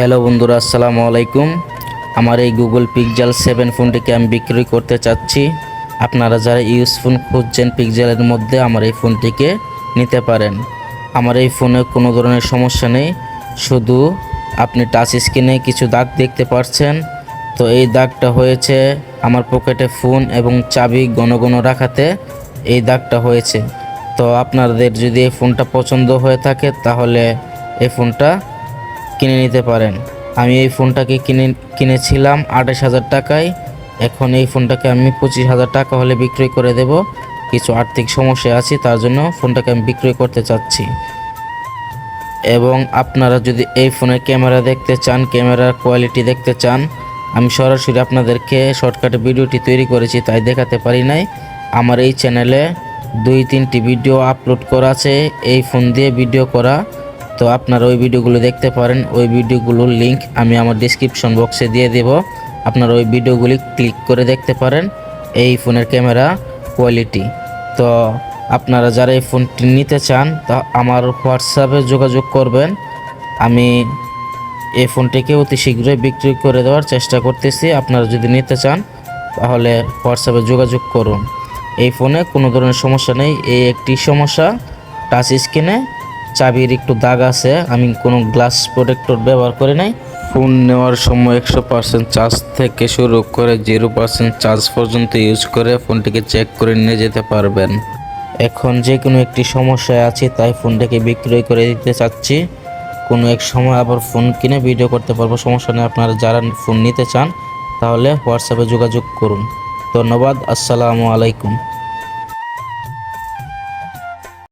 Hello বন্ধুরা, আসসালামু আলাইকুম। আমার এই গুগল পিকজেল সেভেন ফোনটিকে আমি বিক্রি করতে চাচ্ছি। আপনারা যারা ইউজ ফোন খুঁজছেন পিকজেলের মধ্যে আমার এই ফোনটিকে নিতে পারেন। আমার এই ফোনে কোনো ধরনের সমস্যা নেই। শুধু আপনি টাচ স্ক্রিনে কিছু দাগ দেখতে পাচ্ছেন তো এই দাগটা হয়েছে আমার পকেটে ফোন এবং চাবি ঘন ঘন রাখাতে এই দাগটা হয়েছে। তো আপনাদের যদি এই ফোনটা পছন্দ হয়ে থাকে, তাহলে এই ফোনটা কিনে নিতে পারেন। আমি এই ফোনটাকে কিনে, কিনেছিলাম আঠাশ হাজার টাকায়। এখন এই ফোনটাকে আমি পঁচিশ হাজার টাকা হলে বিক্রয় করে দেব। কিছু আর্থিক সমস্যা আছে, তার জন্য ফোনটাকে আমি বিক্রয় করতে চাচ্ছি। এবং আপনারা যদি এই ফোনের ক্যামেরা দেখতে চান, ক্যামেরার কোয়ালিটি দেখতে চান, আমি সরাসরি আপনাদেরকে শর্টকাটে ভিডিওটি তৈরি করেছি, তাই দেখাতে পারি নাই। আমার এই চ্যানেলে দুই, তিনটি ভিডিও আপলোড করা আছে। এই ফোন দিয়ে ভিডিও করা তো আপনারা ওই ভিডিওগুলো দেখতে পারেন। ওই ভিডিওগুলোর লিংক আমি আমার ডিসক্রিপশন বক্সে দিয়ে দেব। আপনারা ওই ভিডিওগুলি ক্লিক করে দেখতে পারেন এই ফোনের ক্যামেরা কোয়ালিটি তো আপনারা যারা এই ফোনটি নিতে চান, তা আমার হোয়াটসঅ্যাপে যোগাযোগ করবেন। আমি এই ফোনটিকে অতি শীঘ্রই বিক্রি করে দেওয়ার চেষ্টা করতেছি। আপনারা যদি নিতে চান, তাহলে হোয়াটসঅ্যাপে যোগাযোগ করুন। এই ফোনে কোনো ধরনের সমস্যা নেই। এই একটি সমস্যা টাচ স্ক্রিনে চাবির একটু দাগ আছে আমি কোনো গ্লাস প্রোটেক্টর ব্যবহার করি নাই। ফোন নেওয়ার সময় একশো পার্সেন্ট চার্জ থেকে শুরু করে জিরো পার্সেন্ট চার্জ পর্যন্ত ইউজ করে ফোনটিকে চেক করে নিয়ে যেতে পারবেন। এখন যে কোনো একটি সমস্যায় আছি তাই ফোনটাকে বিক্রয় করে দিতে চাচ্ছি। কোনো এক সময় আবার ফোন কিনে ভিডিও করতে পারব সমস্যা নেই। আপনারা যারা ফোন নিতে চান তাহলে হোয়াটসঅ্যাপে যোগাযোগ করুন। ধন্যবাদ আসসালামু আলাইকুম।